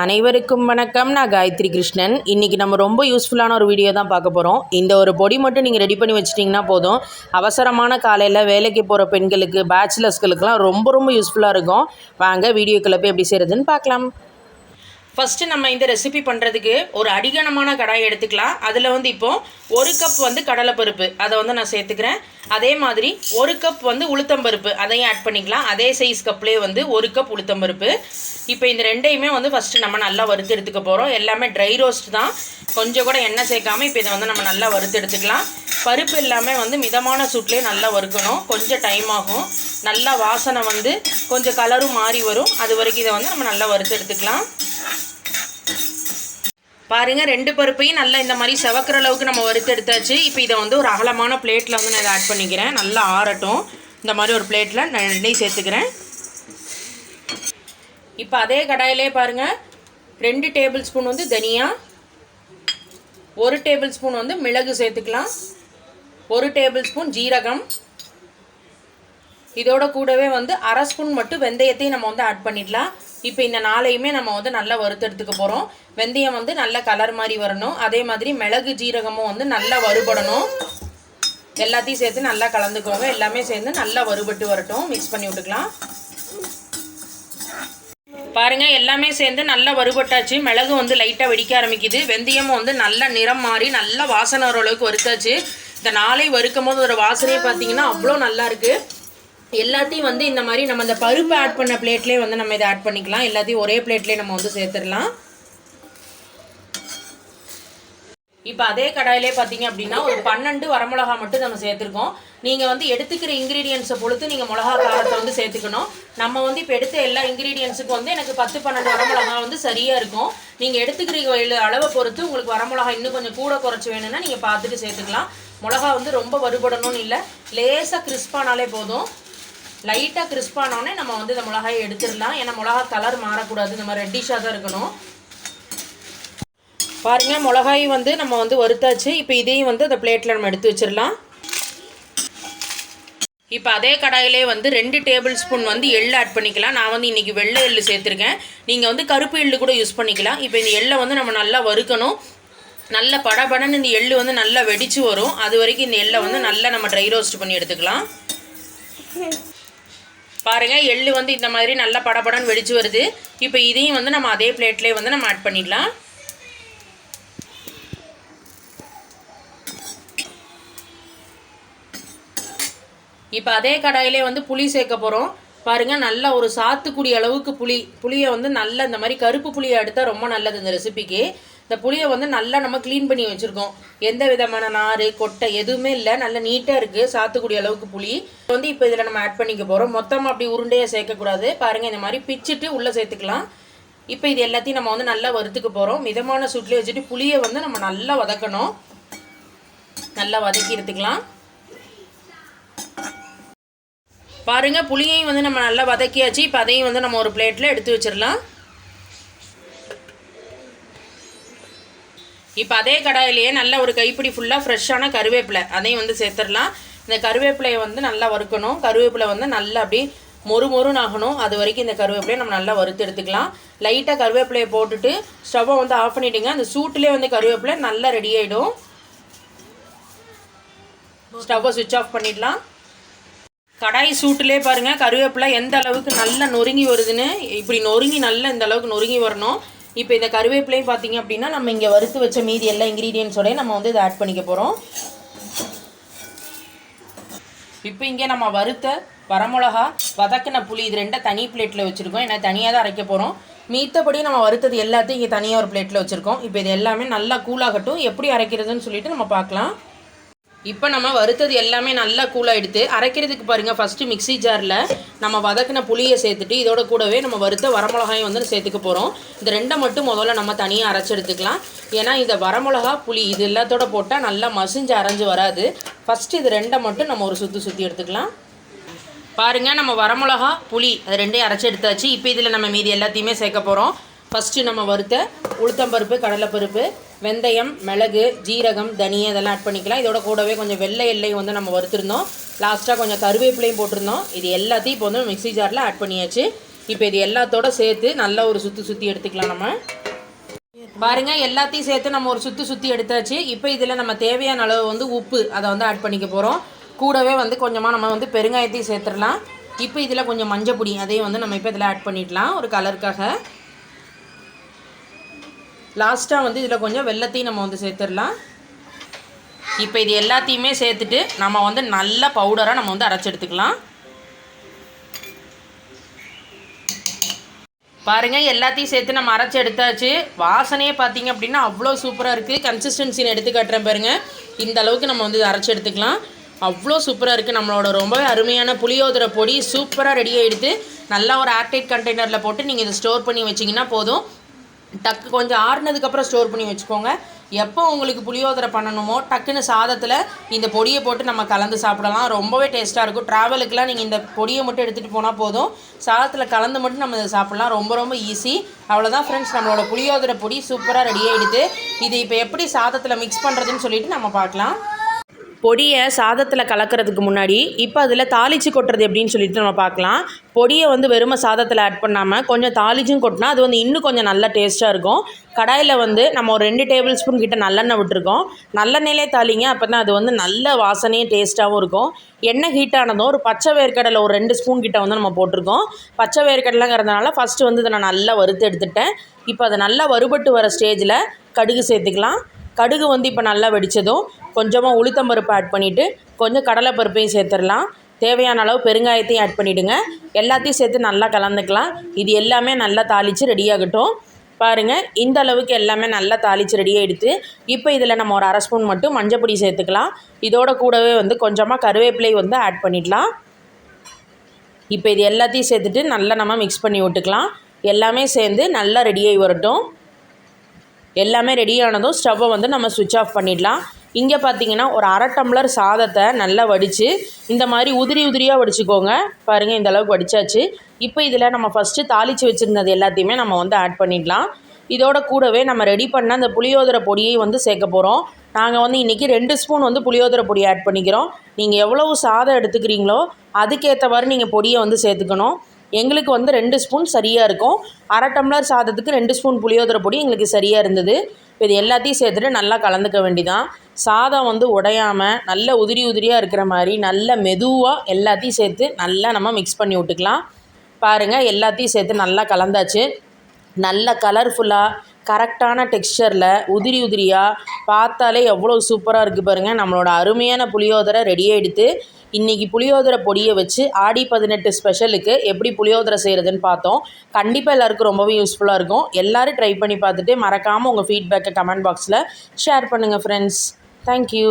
அனைவருக்கும் வணக்கம். நான் காயத்ரி கிருஷ்ணன். இன்றைக்கி நம்ம ரொம்ப யூஸ்ஃபுல்லான ஒரு வீடியோ தான் பார்க்க போகிறோம் இந்த ஒரு பொடி மட்டும் நீங்கள் ரெடி பண்ணி வச்சிட்டிங்கன்னா போதும். அவசரமான காலையில் வேலைக்கு போகிற பெண்களுக்கு பேச்சுலர்ஸ்களுக்கெல்லாம் ரொம்ப ரொம்ப யூஸ்ஃபுல்லாக இருக்கும். வாங்க வீடியோக்குள்ளே போய் எப்படி செய்கிறதுன்னு பார்க்கலாம். ஃபஸ்ட்டு நம்ம இந்த ரெசிபி பண்ணுறதுக்கு ஒரு அடிகனமான கடாய் எடுத்துக்கலாம். அதில் வந்து இப்போது ஒரு கப் வந்து கடலைப்பருப்பு. அதை வந்து நான் சேர்த்துக்கிறேன். அதே மாதிரி ஒரு கப் வந்து உளுத்தம்பருப்பு அதையும் ஆட் பண்ணிக்கலாம். அதே சைஸ் கப்லேயே வந்து ஒரு கப் உளுத்தம்பருப்பு இப்போ இந்த ரெண்டையுமே வந்து ஃபஸ்ட்டு நம்ம நல்லா வறுத்து எடுத்துக்க போகிறோம் எல்லாமே ட்ரை ரோஸ்ட் தான். கொஞ்சம் கூட எண்ணெய் சேர்க்காம இப்போ இதை வந்து நம்ம நல்லா வறுத்து எடுத்துக்கலாம். பருப்பு எல்லாமே வந்து மிதமான சூட்லேயே நல்லா வறுக்கணும். கொஞ்சம் டைம் ஆகும். நல்லா வாசனை வந்து கொஞ்சம் கலரும் மாறி வரும். அது வரைக்கும் இதை வந்து நம்ம நல்லா வறுத்து எடுத்துக்கலாம். பாருங்க ரெண்டு பருப்பையும் நல்லா இந்த மாதிரி செவக்கிற அளவுக்கு நம்ம வறுத்து எடுத்தாச்சு. இப்போ இதை வந்து ஒரு அகலமான பிளேட்டில் வந்து நான் இதை ஆட் பண்ணிக்கிறேன். நல்லா ஆறட்டும். இந்த மாதிரி ஒரு பிளேட்டில் நான் ரெண்டையும் சேர்த்துக்கிறேன். இப்போ அதே கடாயிலே பாருங்கள் ரெண்டு டேபிள் ஸ்பூன் வந்து தனியா ஒரு டேபிள் ஸ்பூன் வந்து மிளகு சேர்த்துக்கலாம் ஒரு டேபிள் ஸ்பூன் ஜீரகம். இதோட கூடவே வந்து அரை ஸ்பூன் மட்டும் வெந்தயத்தையும் நம்ம வந்து ஆட் பண்ணிடலாம். இப்போ இந்த நாளையுமே நம்ம வந்து நல்லா வறுத்தெடுத்துக்க போகிறோம் வெந்தயம் வந்து நல்ல கலர் மாதிரி வரணும். அதே மாதிரி மிளகு ஜீரகமும் வந்து நல்லா வறுபடணும். எல்லாத்தையும் சேர்த்து நல்லா கலந்துக்கோங்க எல்லாமே சேர்ந்து நல்லா வறுபட்டு வரட்டும். மிக்ஸ் பண்ணி விட்டுக்கலாம். பாருங்க எல்லாமே சேர்ந்து நல்லா வறுபட்டாச்சு. மிளகு வந்து லைட்டாக வெடிக்க ஆரம்பிக்குது. வெந்தயமும் வந்து நல்ல நிறம் மாறி நல்லா வாசனை வர அளவுக்கு வறுத்தாச்சு. இந்த நாளை வறுக்கும் போது ஒரு வாசனையே பார்த்தீங்கன்னா அவ்வளோ நல்லா இருக்குது எல்லாத்தையும் வந்து இந்த மாதிரி நம்ம இந்த பருப்பு ஆட் பண்ண பிளேட்லேயே வந்து நம்ம இதை ஆட் பண்ணிக்கலாம். எல்லாத்தையும் ஒரே பிளேட்லேயே நம்ம வந்து சேர்த்துடலாம். இப்போ அதே கடாயிலே பார்த்தீங்க அப்படின்னா ஒரு பன்னெண்டு வரமிளகா மட்டும் நம்ம சேர்த்துருக்கோம். நீங்கள் வந்து எடுத்துக்கிற இன்க்ரீடியன்ஸை பொறுத்து நீங்கள் மிளகா காரத்தை வந்து சேர்த்துக்கணும். நம்ம வந்து இப்போ எடுத்த எல்லா இன்க்ரீடியன்ஸுக்கும் வந்து எனக்கு பத்து பன்னெண்டு வரமிளகா வந்து சரியாக இருக்கும். நீங்கள் எடுத்துக்கிற அளவை பொறுத்து உங்களுக்கு வரமிளகா இன்னும் கொஞ்சம் கூட குறைச்சி வேணும்னா நீங்கள் பார்த்துட்டு சேர்த்துக்கலாம். மிளகா வந்து ரொம்ப வறுபடணும்னு இல்லை. லேசாக கிறிஸ்பானாலே போதும். லைட்டாக கிறிஸ்பானோடனே நம்ம வந்து இந்த மிளகாயை எடுத்துடலாம். ஏன்னா மிளகா கலர் மாறக்கூடாது. இந்த மாதிரி ரெட்டிஷாக தான் இருக்கணும். பாருங்கள் மிளகாய் வந்து நம்ம வந்து வறுத்தாச்சு. இப்போ இதையும் வந்து அந்த பிளேட்டில் நம்ம எடுத்து வச்சிடலாம். இப்போ அதே கடாயிலே வந்து ரெண்டு டேபிள் ஸ்பூன் வந்து எள்ளு ஆட் பண்ணிக்கலாம். நான் வந்து இன்றைக்கி வெள்ளை எள்ளு சேர்த்துருக்கேன். நீங்கள் வந்து கருப்பு எள்ளு கூட யூஸ் பண்ணிக்கலாம். இப்போ இந்த எள்ளை வந்து நம்ம நல்லா வறுக்கணும். நல்ல படபடன்னு இந்த எள்ளு வந்து நல்லா வெடிச்சு வரும். அது வரைக்கும் இந்த எள்ளை வந்து நல்லா நம்ம ட்ரை ரோஸ்ட் பண்ணி எடுத்துக்கலாம். பாருங்கள் எள்ளு வந்து இந்த மாதிரி நல்லா படபடன்னு வெடிச்சு வருது. இப்போ இதையும் வந்து நம்ம அதே பிளேட்லேயே வந்து நம்ம ஆட் பண்ணிடலாம். இப்போ அதே கடாயிலே வந்து புளி சேர்க்க போகிறோம் பாருங்கள் நல்ல ஒரு சாத்துக்குடி அளவுக்கு புளி. புளியை வந்து நல்ல இந்த மாதிரி கருப்பு புளியை எடுத்தால் ரொம்ப நல்லது இந்த ரெசிபிக்கு இந்த புளியை வந்து நல்லா நம்ம க்ளீன் பண்ணி வச்சுருக்கோம். எந்த விதமான நார் கொட்டை எதுவுமே இல்லை. நல்லா நீட்டாக இருக்குது சாத்துக்கூடிய அளவுக்கு புளி. வந்து இப்போ இதில் நம்ம ஆட் பண்ணிக்க போகிறோம் மொத்தமாக அப்படி உருண்டையாக சேர்க்கக்கூடாது. பாருங்கள் இந்த மாதிரி பிச்சுட்டு உள்ளே சேர்த்துக்கலாம். இப்போ இது எல்லாத்தையும் நம்ம வந்து நல்லா வறுத்துக்க போகிறோம் மிதமான சுட்டிலே வச்சுட்டு புளியை வந்து நம்ம நல்லா வதக்கணும். நல்லா வதக்கி எடுத்துக்கலாம். பாருங்கள் புளியையும் வந்து நம்ம நல்லா வதக்கியாச்சு. இப்போ அதையும் வந்து நம்ம ஒரு பிளேட்டில் எடுத்து வச்சிடலாம். இப்போ அதே கடாயிலேயே நல்ல ஒரு கைப்பிடி ஃபுல்லாக ஃப்ரெஷ்ஷான கருவேப்பிலை. அதையும் வந்து சேர்த்துடலாம். இந்த கருவேப்பிலையை வந்து நல்லா வறுக்கணும். கருவேப்பிலை வந்து நல்லா அப்படி மொறு மொறுன்னு ஆகணும் அது வரைக்கும் இந்த கருவேப்பிலையை நம்ம நல்லா வறுத்து எடுத்துக்கலாம். லைட்டாக கருவேப்பிலையை போட்டுட்டு ஸ்டவ்வை வந்து ஆஃப் பண்ணிவிடுங்க அந்த சூட்டிலே வந்து கருவேப்பிலை நல்லா ரெடி ஆகிடும் ஸ்டவ்வை சுவிட்ச் ஆஃப் பண்ணிடலாம். கடாய் சூட்டிலே பாருங்கள் கருவேப்பிலை எந்த அளவுக்கு நல்லா நொறுங்கி வருதுன்னு. இப்படி நொறுங்கி நல்லா இந்த அளவுக்கு நொறுங்கி வரணும். இப்போ இந்த கருவேப்பிலையும் பார்த்தீங்க அப்படின்னா நம்ம இங்கே வறுத்து வச்ச மீதி எல்லா இன்க்ரீடியன்ஸோடய நம்ம வந்து இதை ஆட் பண்ணிக்க போகிறோம் இப்போ இங்கே நம்ம வறுத்த வரமிளகா வதக்கின புளி இது ரெண்டை தனி பிளேட்டில் வச்சுருக்கோம். ஏன்னா தனியாக தான் அரைக்க போகிறோம் மீத்தபடி நம்ம வறுத்தது எல்லாத்தையும் இங்கே தனியாக ஒரு பிளேட்டில் வச்சுருக்கோம். இப்போ இது எல்லாமே நல்லா கூலாகட்டும் எப்படி அரைக்கிறதுன்னு சொல்லிட்டு நம்ம பார்க்கலாம். இப்போ நம்ம வறுத்தது எல்லாமே நல்லா கூலாகிடுது அரைக்கிறதுக்கு பாருங்கள் ஃபஸ்ட்டு மிக்சி ஜாரில் நம்ம வதக்கின புளியை சேர்த்துட்டு இதோட கூடவே நம்ம வறுத்த வரமிளகாயும் வந்து சேர்த்துக்க போகிறோம் இந்த ரெண்டை மட்டும் முதல்ல நம்ம தனியாக அரைச்சி எடுத்துக்கலாம் ஏன்னா இந்த வரமிளகா புளி இது எல்லாத்தோட போட்டால் நல்லா மசிஞ்சு அரைஞ்சு வராது. ஃபஸ்ட்டு இது ரெண்டை மட்டும் நம்ம ஒரு சுற்றி சுற்றி எடுத்துக்கலாம். பாருங்கள் நம்ம வரமிளகா புளி அது ரெண்டையும் அரைச்சி எடுத்தாச்சு. இப்போ இதில் நம்ம மீதி எல்லாத்தையுமே சேர்க்க போகிறோம் ஃபஸ்ட்டு நம்ம வறுத்த உளுத்தம்பருப்பு கடலைப்பருப்பு வெந்தயம் மிளகு ஜீரகம் தனியா இதெல்லாம் ஆட் பண்ணிக்கலாம். இதோட கூடவே கொஞ்சம் வெள்ளை எல்லையும் வந்து நம்ம வறுத்துருந்தோம். லாஸ்ட்டாக கொஞ்சம் கருவேப்பிலையும் போட்டிருந்தோம். இது எல்லாத்தையும் இப்போ வந்து மிக்ஸி ஜாரில் ஆட் பண்ணியாச்சு. இப்போ இது எல்லாத்தோட சேர்த்து நல்லா ஒரு சுற்றி சுற்றி எடுத்துக்கலாம் நம்ம. பாருங்க எல்லாத்தையும் சேர்த்து நம்ம ஒரு சுற்றி சுற்றி எடுத்தாச்சு. இப்போ இதில் நம்ம தேவையான அளவு வந்து உப்பு அதை வந்து ஆட் பண்ணிக்க போகிறோம் கூடவே வந்து கொஞ்சமாக நம்ம வந்து பெருங்காயத்தையும் சேர்த்துடலாம். இப்போ இதில் கொஞ்சம் மஞ்சள் பொடி அதையும் வந்து நம்ம இப்போ இதில் ஆட் பண்ணிடலாம் ஒரு கலருக்காக லாஸ்ட்டாக வந்து இதில் கொஞ்சம் வெள்ளத்தையும் நம்ம வந்து சேர்த்துடலாம். இப்போ இது எல்லாத்தையுமே சேர்த்துட்டு நம்ம வந்து நல்ல பவுடராக நம்ம வந்து அரைச்சி எடுத்துக்கலாம். பாருங்கள் எல்லாத்தையும் சேர்த்து நம்ம அரைச்சி எடுத்தாச்சு. வாசனையே பார்த்தீங்க அப்படின்னா அவ்வளோ சூப்பராக இருக்குது கன்சிஸ்டன்சின்னு எடுத்து காட்டுறேன் பாருங்கள் இந்த அளவுக்கு நம்ம வந்து இதை அரைச்சி எடுத்துக்கலாம். அவ்வளோ சூப்பராக இருக்குது நம்மளோட ரொம்பவே அருமையான புளியோதரை பொடி சூப்பராக ரெடி ஆகிடுது நல்லா ஒரு ஏர்டைட் கண்டெய்னரில் போட்டு நீங்கள் இதை ஸ்டோர் பண்ணி வச்சிங்கன்னா போதும். டக்கு கொஞ்சம் ஆறுனதுக்கப்புறம் ஸ்டோர் பண்ணி வச்சுக்கோங்க. எப்போ உங்களுக்கு புளியோதரை பண்ணணுமோ டக்குன்னு சாதத்தில் இந்த பொடியை போட்டு நம்ம கலந்து சாப்பிடலாம். ரொம்பவே டேஸ்ட்டாக இருக்கும். ட்ராவலுக்கெலாம் நீங்கள் இந்த பொடியை மட்டும் எடுத்துகிட்டு போனால் போதும். சாதத்தில் கலந்து மட்டும் நம்ம இதை சாப்பிட்லாம். ரொம்ப ரொம்ப ஈஸி அவ்வளோதான் ஃப்ரெண்ட்ஸ் நம்மளோட புளியோதரை பொடி சூப்பராக ரெடி ஆகிடுது இது இப்போ எப்படி சாதத்தில் மிக்ஸ் பண்ணுறதுன்னு சொல்லிட்டு நம்ம பார்க்கலாம். பொடியை சாதத்தில் கலக்கிறதுக்கு முன்னாடி இப்போ அதில் தாளித்து கொட்டுறது எப்படின்னு சொல்லிட்டு நம்ம பார்க்கலாம். பொடியை வந்து வெறும சாதத்தில் ஆட் பண்ணாமல் கொஞ்சம் தாளிச்சும் கொட்டினா அது வந்து இன்னும் கொஞ்சம் நல்லா டேஸ்ட்டாக இருக்கும். கடாயில் வந்து நம்ம ஒரு ரெண்டு டேபிள் ஸ்பூன் கிட்ட நல்லெண்ணெய் விட்டுருக்கோம். நல்லெண்ணெயிலே தாளிங்க அப்போ தான் அது வந்து நல்ல வாசனையும் டேஸ்ட்டாகவும் இருக்கும். எண்ணெய் ஹீட் ஆனதும் ஒரு பச்சை வேர்க்கடலை ஒரு ரெண்டு ஸ்பூன் கிட்ட வந்து நம்ம போட்டிருக்கோம். பச்சை வேர்க்கடலைங்கிறதுனால ஃபஸ்ட்டு வந்து இதை நான் நல்லா வறுத்து எடுத்துட்டேன். இப்போ அதை நல்லா வறுபட்டு வர ஸ்டேஜில் கடுகு சேர்த்துக்கலாம். கடுகு வந்து இப்போ நல்லா வெடித்ததும் கொஞ்சமாக உளுத்தம்பருப்பு ஆட் பண்ணிவிட்டு கொஞ்சம் கடலைப்பருப்பையும் சேர்த்துடலாம். தேவையான அளவு பெருங்காயத்தையும் ஆட் பண்ணிவிடுங்க எல்லாத்தையும் சேர்த்து நல்லா கலந்துக்கலாம். இது எல்லாமே நல்லா தாளித்து ரெடியாகட்டும் பாருங்கள் இந்த அளவுக்கு எல்லாமே நல்லா தாளித்து ரெடியாக எடுத்து இப்போ இதில் நம்ம ஒரு அரை ஸ்பூன் மட்டும் மஞ்சப்பொடி சேர்த்துக்கலாம். இதோட கூடவே வந்து கொஞ்சமாக கருவேப்பிலை வந்து ஆட் பண்ணிடலாம். இப்போ இது எல்லாத்தையும் சேர்த்துட்டு நல்லா நம்ம மிக்ஸ் பண்ணி விட்டுக்கலாம். எல்லாமே சேர்ந்து நல்லா ரெடியாகி வரட்டும். எல்லாமே ரெடியானதும் ஸ்டவ்வை வந்து நம்ம சுவிட்ச் ஆஃப் பண்ணிடலாம். இங்கே பார்த்தீங்கன்னா ஒரு அரை டம்ளர் சாதத்தை நல்லா வடித்து இந்த மாதிரி உதிரி உதிரியாக வடிச்சுக்கோங்க. பாருங்கள் இந்த அளவுக்கு வடித்தாச்சு இப்போ இதில் நம்ம ஃபஸ்ட்டு தாளித்து வச்சுருந்தது எல்லாத்தையுமே நம்ம வந்து ஆட் பண்ணிடலாம். இதோட கூடவே நம்ம ரெடி பண்ண அந்த புளியோதரை பொடியை வந்து சேர்க்க போகிறோம் நாங்கள் வந்து இன்றைக்கி ரெண்டு ஸ்பூன் வந்து புளியோதரை பொடி ஆட் பண்ணிக்கிறோம். நீங்கள் எவ்வளவு சாதம் எடுத்துக்கிறீங்களோ அதுக்கேற்றவாறு நீங்கள் பொடியை வந்து சேர்த்துக்கணும். எங்களுக்கு வந்து ரெண்டு ஸ்பூன் சரியாக இருக்கும். அரை டம்ளர் சாதத்துக்கு ரெண்டு ஸ்பூன் புளியோதரை பொடி எங்களுக்கு சரியாக இருந்தது. இப்போ இது எல்லாத்தையும் சேர்த்துட்டு நல்லா கலந்துக்க வேண்டிதான். சாதம் வந்து உடையாமல் நல்ல உதிரி உதிரியாக இருக்கிற மாதிரி நல்ல மெதுவாக எல்லாத்தையும் சேர்த்து நல்லா நம்ம மிக்ஸ் பண்ணி விட்டுக்கலாம். பாருங்கள் எல்லாத்தையும் சேர்த்து நல்லா கலந்தாச்சு. நல்ல கலர்ஃபுல்லாக கரெக்டான டெக்ஸ்சரில் உதிரி உதிரியாக பார்த்தாலே எவ்வளோ சூப்பராக இருக்குது பாருங்கள் நம்மளோட அருமையான புளியோதரை ரெடியாக எடுத்து இன்றைக்கி புளியோதரை பொடியை வச்சு ஆடி பதினெட்டு ஸ்பெஷலுக்கு எப்படி புளியோதரை செய்கிறதுன்னு பார்த்தோம். கண்டிப்பாக எல்லாருக்கும் ரொம்பவே யூஸ்ஃபுல்லாக இருக்கும். எல்லோரும் ட்ரை பண்ணி பார்த்துட்டு மறக்காமல் உங்கள் ஃபீட்பேக்கை கமெண்ட் பாக்ஸில் ஷேர் பண்ணுங்கள் ஃப்ரெண்ட்ஸ் தேங்க்யூ